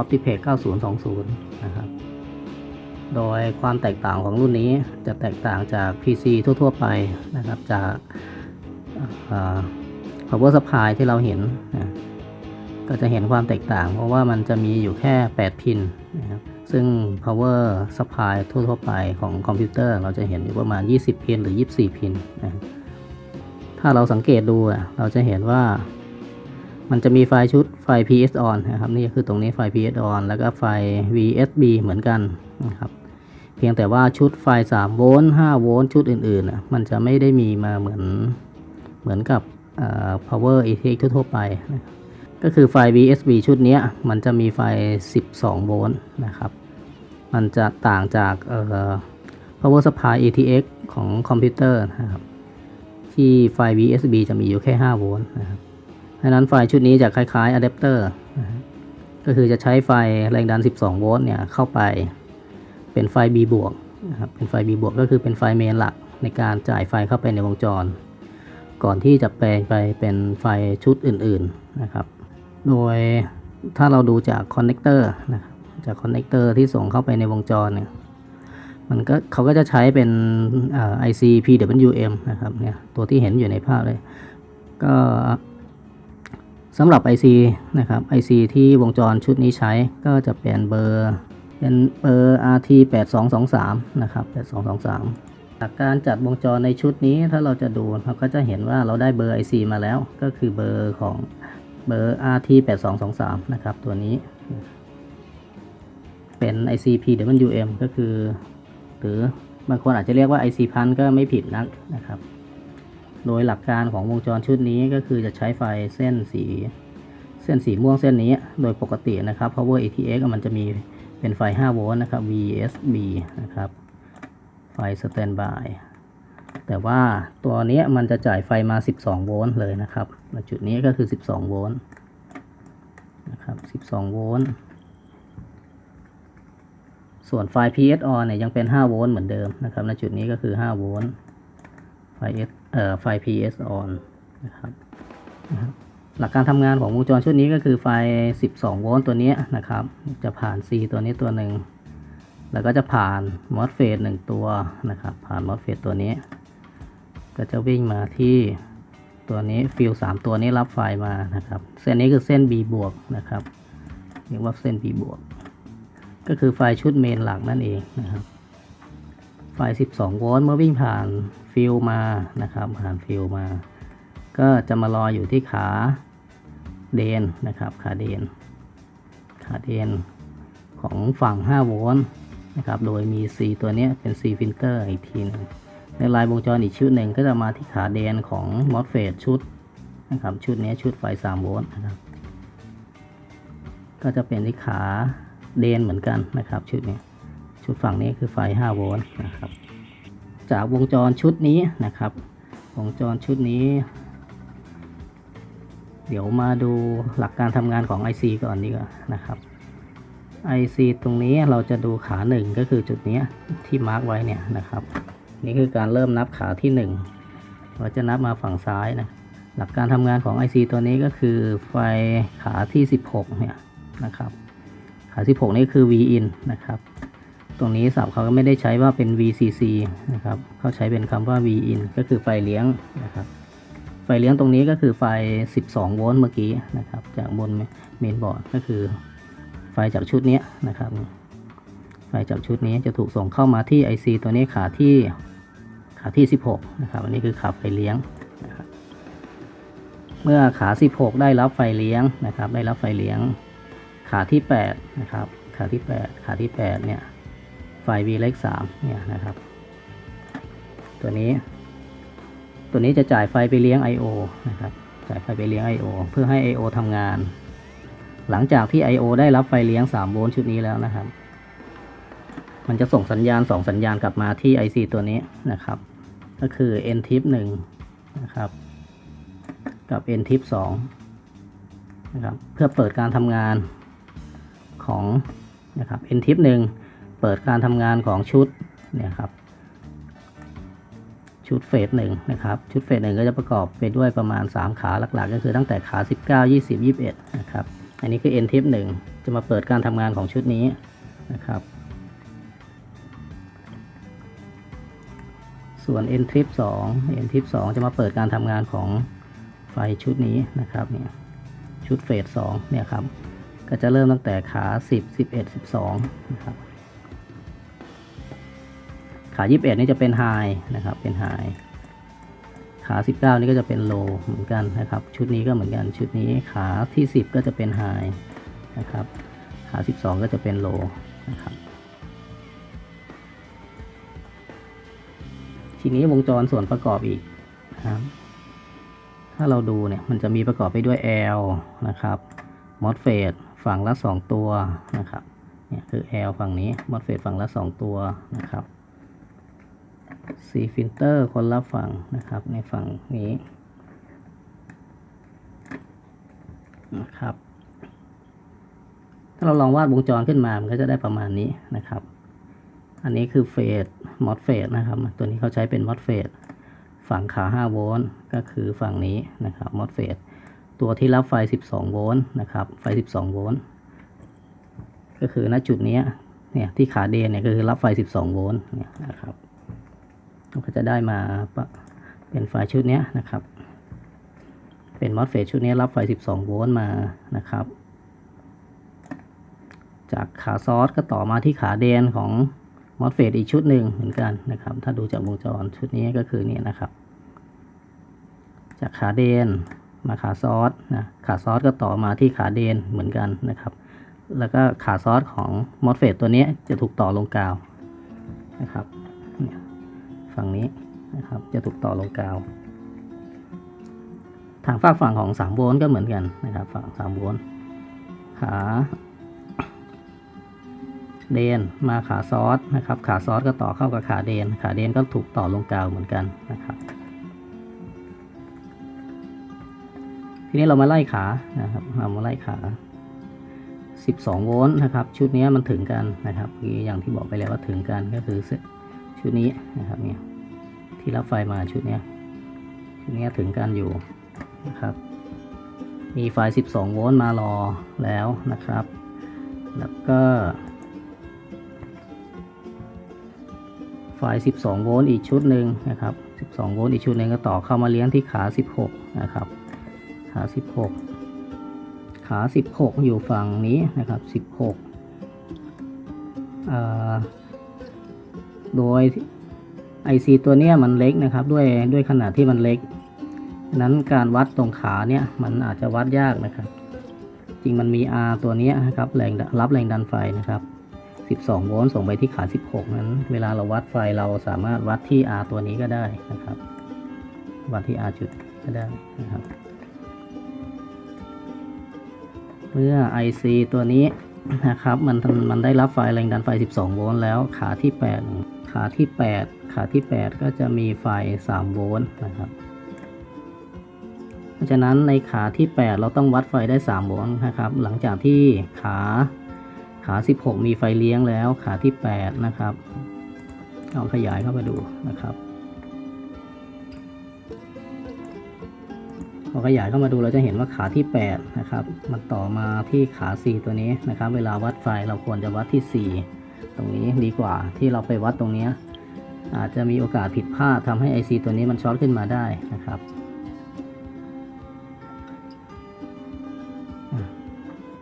Optipage 9020 นะครับ โดยความแตกต่างของรุ่นนี้จะแตกต่างจาก PC ทั่ว ๆ ไปนะครับ จาก power supply ที่เราเห็นนะก็จะเห็นความแตกต่าง เพราะว่ามันจะมีอยู่แค่ 8 พินนะครับซึ่ง power supply ทั่ว ๆ ไปของคอมพิวเตอร์ เราจะเห็นอยู่ประมาณ 20 พินหรือ 24 พินนะถ้าเราสังเกตดูเราจะเห็นว่า มันจะมีไฟล์ชุดไฟล์ PS on นะครับนี่คือตรงนี้ไฟล์ PS on แล้วก็ไฟล์ VSB เหมือนกันนะครับเพียงแต่ว่าชุดไฟล์3โวลต์5โวลต์ชุดอื่นๆน่ะมันจะไม่ได้มีมาเหมือนเหมือนกับเอ่อ power ATX ทั่วๆไปนะก็คือไฟล์ VSB ชุดนี้มันจะมีไฟล์ 12 โวลต์นะครับ มันจะต่างจากเอ่อ power supply ATX ของคอมพิวเตอร์นะครับที่ไฟล์ VSB จะมีอยู่แค่ 5 โวลต์นะครับ เพราะนั้นไฟชุดนี้จะคล้ายๆอะแดปเตอร์ก็คือจะใช้ไฟแรงดัน 12 โวลต์เนี่ยเข้าไปเป็นไฟ B บวกนะครับเป็นไฟ B บวกก็คือเป็นไฟเมนหลักในการจ่ายไฟเข้าไปในวงจร ก่อนที่จะแปลงไปเป็นไฟชุดอื่นๆนะครับ โดยถ้าเราดูจากคอนเนคเตอร์นะครับจากคอนเนคเตอร์ที่ส่งเข้าไปในวงจรเนี่ยมันก็เขาก็จะใช้เป็นเอ่อ IC PWM นะครับเนี่ยตัวที่เห็นอยู่ในภาพเลย ก็ สำหรับ IC นะครับ IC ที่วงจรชุดนี้ใช้ก็จะเป็นเบอร์เป็นเบอร์ RT 8223นะครับ8223จากการจัดวงจรในชุดนี้ถ้าเราจะดูเราก็จะเห็นว่าเราได้เบอร์ IC มาแล้ว ก็คือเบอร์ของเบอร์ RT 8223นะครับตัวนี้ เป็น IC PWM ก็คือ หรือบางคนอาจจะเรียกว่า IC พันก็ไม่ผิดนักนะครับ โดยหลักการของวงจรชุดนี้ก็คือจะใช้ไฟเส้นสี เส้นสีม่วงเส้นนี้โดยปกตินะครับ power ATX มันจะมีเป็นไฟ 5 โวลต์นะครับ VSB นะครับ ไฟ standby แต่ว่าตัวนี้มันจะจ่ายไฟมา 12 โวลต์เลยนะครับจุดนี้ก็คือ 12 โวลต์นะครับ 12 โวลต์ส่วนไฟ PS on เนี่ยยังเป็น 5 โวลต์เหมือนเดิมนะครับณจุดนี้ก็คือ 5 โวลต์ไฟ S ไฟ PS on นะครับหลักการทำงานของวงจรชุดนี้ก็คือไฟ 12 โวลต์ตัวนี้นะครับ จะผ่าน C ตัวนี้ตัวหนึ่ง แล้วก็จะผ่าน MOSFET หนึ่งตัวนะครับ ผ่าน MOSFET ตัวนี้ ก็จะวิ่งมาที่ตัวนี้ฟิล3ตัวนี้รับไฟมานะครับ เส้นนี้คือเส้น B บวกนะครับ เรียกว่าเส้น B บวก ก็คือไฟชุดเมนหลักนั่นเองนะครับ ไฟ 12 โวลต์เมื่อวิ่งผ่าน ฟิลมานะครับผ่านฟิลมา ก็จะมารออยู่ที่ขาเดนนะครับ ขาเดน ขาเดนของฝั่ง 5 โวลต์นะครับ โดยมี C ตัวนี้เป็น C filter อีกทีหนึงในลายวงจรอีกชุดหนึ่งก็จะมาที่ขาเดนของ MOSFET ชุดนะครับ ชุดนี้ชุดไฟ 3 โวลต์นะครับ ก็จะเป็นที่ขาเดนเหมือนกันนะครับ ชุดนี้ ชุดฝั่งนี้คือไฟ 5 โวลต์นะครับ จากวงจรชุดนี้นะครับ วงจรชุดนี้ เดี๋ยวมาดูหลักการทำงานของ IC ก่อนดีกว่านะครับ IC ตรงนี้เราจะดูขาหนึ่งก็คือจุดนี้ที่มาร์กไว้เนี่ยนะครับ นี่คือการเริ่มนับขาที่หนึ่งเราจะนับมาฝั่งซ้ายนะหลักการทำงานของ IC ตัวนี้ก็คือไฟขาที่ 16เนี่ยนะครับขา 16 นี่คือ V in นะครับ ตรงนี้ศัพท์เขาก็ไม่ได้ใช้ว่าเป็น VCC นะครับเขาใช้เป็นคำว่า V in ก็คือไฟเลี้ยงนะครับไฟเลี้ยงตรงนี้ก็คือไฟ 12 โวลต์เมื่อกี้นะครับ จากบนเมนบอร์ดก็คือไฟจากชุดนี้นะครับ ไฟจากชุดนี้จะถูกส่งเข้ามาที่ IC ตัวนี้ขาที่ขาที่ 16 นะครับ อันนี้คือขาไฟเลี้ยงนะครับเมื่อขา 16 ได้รับไฟเลี้ยงนะครับ ได้รับไฟเลี้ยง ขาที่8นะครับ ขาที่ 8 ขาที่8เนี่ย ไฟ V เล็ก3เนี่ยนะครับ ตัวนี้ ตัวนี้จะจ่ายไฟไปเลี้ยง I/O นะครับ จ่ายไฟไปเลี้ยง I/O เพื่อให้ I/O ทำงาน หลังจากที่ I/O ได้รับไฟเลี้ยง3โวลต์ชุดนี้แล้วนะครับ มันจะส่งสัญญาณ 2 สัญญาณกลับมาที่ IC ตัวนี้นะครับ ก็คือ N tip 1นะครับ กับ N tip 2นะครับ เพื่อเปิดการทำงานของนะครับ N tip 1 ปิดการทำงานของชุดเนี่ยครับชุดเฟสหนึ่งนะครับชุดเฟสหนึ่งก็จะประกอบไปด้วยประมาณ 3 ขาหลักๆ ก็คือตั้งแต่ขา 19 20 21นะครับอันนี้คือ N tip 1 จะมาเปิดการทำงานของชุดนี้นะครับ ส่วน n tip 2 n tip 2 จะมาเปิดการทำงานของไฟชุดนี้นะครับเนี่ยชุดเฟส2เนี่ยครับก็จะเริ่มตั้งแต่ขา 10 11 12นะครับ ขา 21 นี่จะเป็นไฮนะครับ เป็นไฮขา 19 นี่ก็จะเป็นโลเหมือนกันนะครับ ชุดนี้ก็เหมือนกัน ชุดนี้ขาที่ 10 ก็จะเป็นไฮนะครับ ขา 12 ก็จะเป็นโลนะครับ ทีนี้วงจรส่วนประกอบอีกนะครับ ถ้าเราดูเนี่ย มันจะมีประกอบไปด้วย L นะครับ MOSFET ฝั่งละ 2 ตัวนะครับ เนี่ยคือ L ฝั่งนี้ MOSFET ฝั่งละ 2 ตัวนะครับ C filter คนละฝั่งนะครับในฝั่งนี้นะครับ ถ้าเราลองวาดวงจรขึ้นมา มันก็จะได้ประมาณนี้นะครับ อันนี้คือเฟสมอสเฟสนะครับ ตัวนี้เขาใช้เป็นมอสเฟสฝั่งขา 5 โวลต์ก็คือฝั่งนี้นะครับมอสเฟสตัวที่รับไฟ 12 โวลต์นะครับ ไฟ 12 โวลต์ ก็คือณจุดนี้เนี่ยที่ขาเดนเนี่ยก็คือรับไฟ 12 โวลต์เนี่ยนะครับ ก็จะได้มาเป็นไฟชุดนี้นะครับ เป็นมอสเฟสชุดนี้รับไฟ 12 โวลต์มานะครับ จากขาซอสก็ต่อมาที่ขาเดนของมอสเฟตอีกชุดหนึ่งเหมือนกันนะครับ ถ้าดูจากวงจรชุดนี้ก็คือนี่นะครับ จากขาเดนมาขาซอสนะขาซอสก็ต่อมาที่ขาเดนเหมือนกันนะครับ แล้วก็ขาซอสของมอสเฟตตัวนี้จะถูกต่อลงกาวนะครับเนี่ย ฝั่งนี้นะครับ จะถูกต่อลงกาว ทางฝากฝั่งของ3โวลต์ก็เหมือนกันนะครับฝั่ง3โวลต์ขาเดนมาขาซอสนะครับ ขาซอสก็ต่อเข้ากับขาเดน ขาเดนก็ถูกต่อลงกาวเหมือนกันนะครับ ทีนี้เรามาไล่ขานะครับเรามาไล่ขา 12 โวลต์นะครับ ชุดนี้มันถึงกันนะครับอย่างที่บอกไปแล้วว่าถึงกันก็คือ ชุดนี้นะครับเนี่ยที่รับไฟมาชุดนี้ชุดนี้ถึงกันอยู่นะครับ มีไฟ 12 โวลต์มารอแล้วนะครับ แล้วก็ไฟ 12 โวลต์อีกชุดหนึ่งนะครับ 12 โวลต์อีกชุดหนึ่งก็ต่อเข้ามาเลี้ยงที่ขา 16 นะครับ ขา 16 ขา 16 อยู่ฝั่งนี้นะครับ 16อ่า โดย IC ตัวเนี้ยมันเล็กนะครับ ด้วยด้วยขนาดที่มันเล็ก นั้นการวัดตรงขาเนี่ยมันอาจจะวัดยากนะครับ จริงมันมี R ตัวเนี้ยนะครับแรงรับแรงดันไฟนะครับ 12 โวลต์ส่งไปที่ขา 16 นั้น เวลาเราวัดไฟเราสามารถวัดที่ R ตัวนี้ก็ได้นะครับ วัดที่ R จุดก็ได้นะครับ เมื่อ IC ตัวนี้นะครับมันมันได้รับไฟแรงดันไฟ 12 โวลต์แล้วขาที่ 8 ขาที่ 8 ขาที่ 8 ก็จะมีไฟ 3 โวลต์นะครับ เพราะฉะนั้นในขาที่ 8 เราต้องวัดไฟได้ 3 โวลต์นะครับ หลังจากที่ขาขา 16 มีไฟเลี้ยงแล้ว ขาที่ 8 นะครับลองขยายเข้าไปดูนะครับพอขยายเข้ามาดูเราจะเห็นว่าขาที่ 8 นะครับ มันต่อมาที่ขา 4 ตัวนี้นะครับ เวลาวัดไฟเราควรจะวัดที่ 4 ตรงนี้ดีกว่าที่เราไปวัดตรงนี้ อาจจะมีโอกาสผิดพลาดทำให้ IC ตัวนี้มันช็อตขึ้นมาได้นะครับ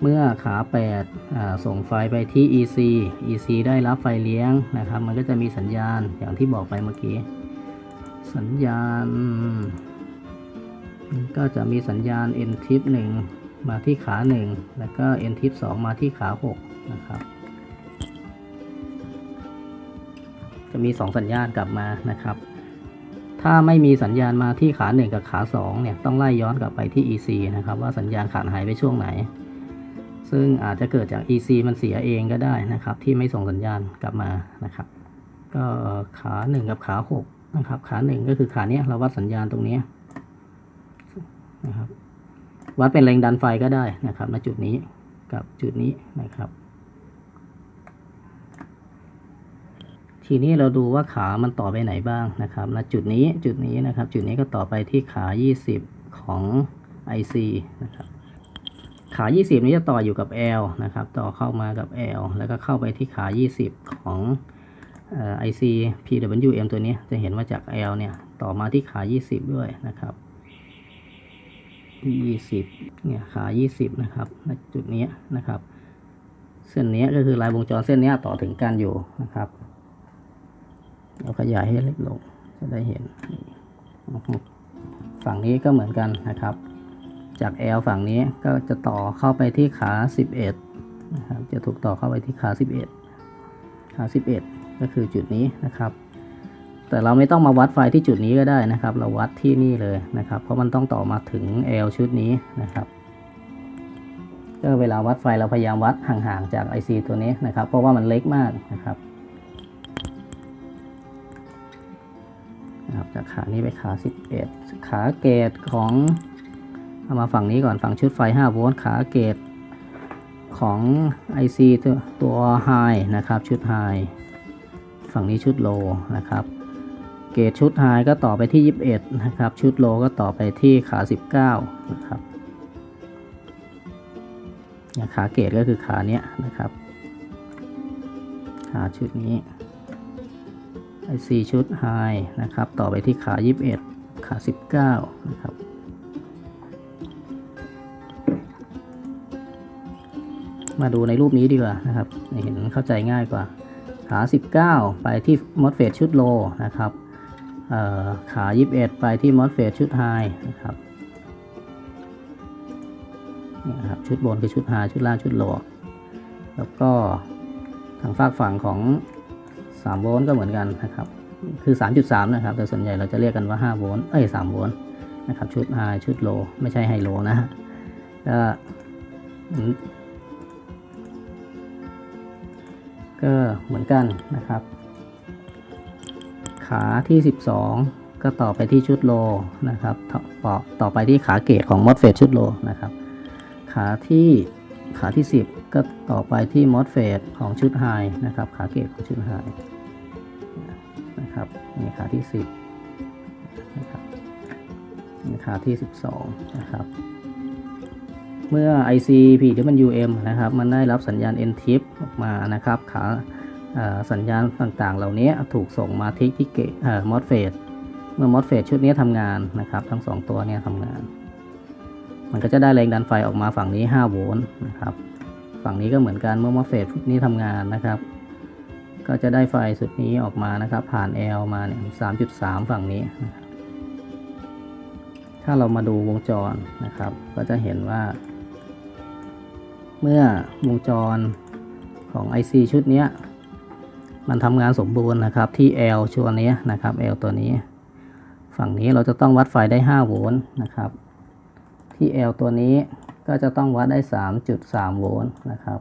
เมื่อขา8ส่งไฟไปที่ EC EC ได้รับไฟเลี้ยงนะครับ มันก็จะมีสัญญาณอย่างที่บอกไปเมื่อกี้ สัญญาณ ก็จะมีสัญญาณ N tip 1 มาที่ขา 1 แล้วก็ N tip 2 มาที่ขา 6 นะครับ จะมี 2 สัญญาณกลับมานะครับ ถ้าไม่มีสัญญาณมาที่ขา 1 กับขา 2 เนี่ย ต้องไล่ย้อนกลับไปที่ EC นะครับ ว่าสัญญาณขาดหายไปช่วงไหน ซึ่งอาจจะเกิดจาก EC มันเสียเองก็ได้นะครับ ที่ไม่ส่งสัญญาณกลับมานะครับ ก็ขา 1 กับขา 6 นะครับ ขา 1 ก็คือขาเนี้ยเราวัดสัญญาณตรงนี้นะครับวัดเป็นแรงดันไฟก็ได้นะครับณจุดนี้กับจุดนี้นะครับ ทีนี้เราดูว่าขามันต่อไปไหนบ้างนะครับณจุดนี้จุดนี้นะครับ จุดนี้ก็ต่อไปที่ขา 20 ของ IC นะครับขา 20 นี้จะต่ออยู่กับ L นะครับ ต่อเข้ามากับ L แล้วก็เข้าไปที่ขา 20 ของเอ่อ IC PWM ตัวนี้จะเห็นว่าจาก L เนี่ย ต่อมาที่ขา 20 ด้วยนะครับ 20 เนี่ย ขา 20 นะครับณจุดนี้นะครับ เส้นนี้ก็คือลายวงจรเส้นนี้ต่อถึงกันอยู่นะครับ เราขยายให้เล็กลงจะได้เห็น ฝั่งนี้ก็เหมือนกันนะครับ จาก L ฝั่งนี้ก็จะต่อเข้าไปที่ขา 11 นะครับ จะถูกต่อเข้าไปที่ขา 11 ขา 11 ก็คือจุดนี้นะครับ แต่เราไม่ต้องมาวัดไฟที่จุดนี้ก็ได้นะครับ เราวัดที่นี่เลยนะครับ เพราะมันต้องต่อมาถึง L ชุดนี้นะครับก็เวลาวัดไฟเราพยายามวัดห่างๆจาก IC ตัวนี้นะครับ เพราะว่ามันเล็กมากนะครับ นะครับจากขานี้ไปขา 11 ขาเกตของเอามาฝั่งนี้ก่อนฝั่งชุดไฟ 5 โวลต์ขาเกตของ IC ตัวตัว High นะครับชุด High ฝั่งนี้ชุด Low นะครับเกตชุด High ก็ต่อไปที่ 21 นะครับ ชุด Low ก็ต่อไปที่ขา 19 นะครับขาเกตก็คือขาเนี้ยนะครับ ขาชุดนี้ IC ชุด High นะครับ ต่อไปที่ขา 21 ขา 19 นะครับ มาดูในรูปนี้ดีกว่านะครับ เห็นเข้าใจง่ายกว่า ขา 19 ไปที่ MOSFET ชุด Low นะครับเอ่อขา 21 ไปที่ MOSFET ชุด High นะครับนี่ครับชุดบนคือชุด High ชุดล่างชุด Low แล้วก็ทางฝากฝั่งของ 3 โวลต์ก็เหมือนกันนะครับ คือ 3.3 นะครับ แต่ส่วนใหญ่เราจะเรียกกันว่า 5 โวลต์เอ้ย 3 โวลต์นะครับ ชุด High ชุด Low ไม่ใช่ไฮโลนะฮะก็ก็เหมือนกันนะครับ ขาที่ 12 ก็ต่อไปที่ชุดโลนะครับต่อต่อต่อไปที่ขาเกตของมอสเฟตชุดโลนะครับ ขาที่ขาที่ 10 ก็ต่อไปที่มอสเฟตของชุดไฮนะครับ ขาเกตของชุดไฮ นะครับนี่ขาที่ 10นะครับนี่ขาที่ 12 นะครับ เมื่อ IC PWM นะครับ มันได้รับสัญญาณ N-tip ออกมานะครับ ขาสัญญาณต่างๆ เหล่านี้ถูกส่งมาที่ที่เกตเอ่อ MOSFET เมื่อ MOSFET ชุดนี้ทำงานนะครับ ทั้ง 2 ตัวเนี้ทำงาน มันก็จะได้แรงดันไฟออกมาฝั่งนี้ 5 โวลต์นะครับ ฝั่งนี้ก็เหมือนกันเมื่อ MOSFET ชุดนี้ทำงานนะครับ ก็จะได้ไฟสุดนี้ออกมานะครับ ผ่าน L มาเนี่ย3.3 ฝั่งนี้ ถ้าเรามาดูวงจรนะครับ ก็จะเห็นว่า เมื่อวงจรของ IC ชุดนี้มันทำงานสมบูรณ์นะครับที่ L ชัวนี้นะครับ L ตัวนี้ ฝั่งนี้เราจะต้องวัดไฟได้ 5 โวลต์นะครับ ที่ L ตัวนี้ก็จะต้องวัดได้ 3.3 โวลต์นะครับ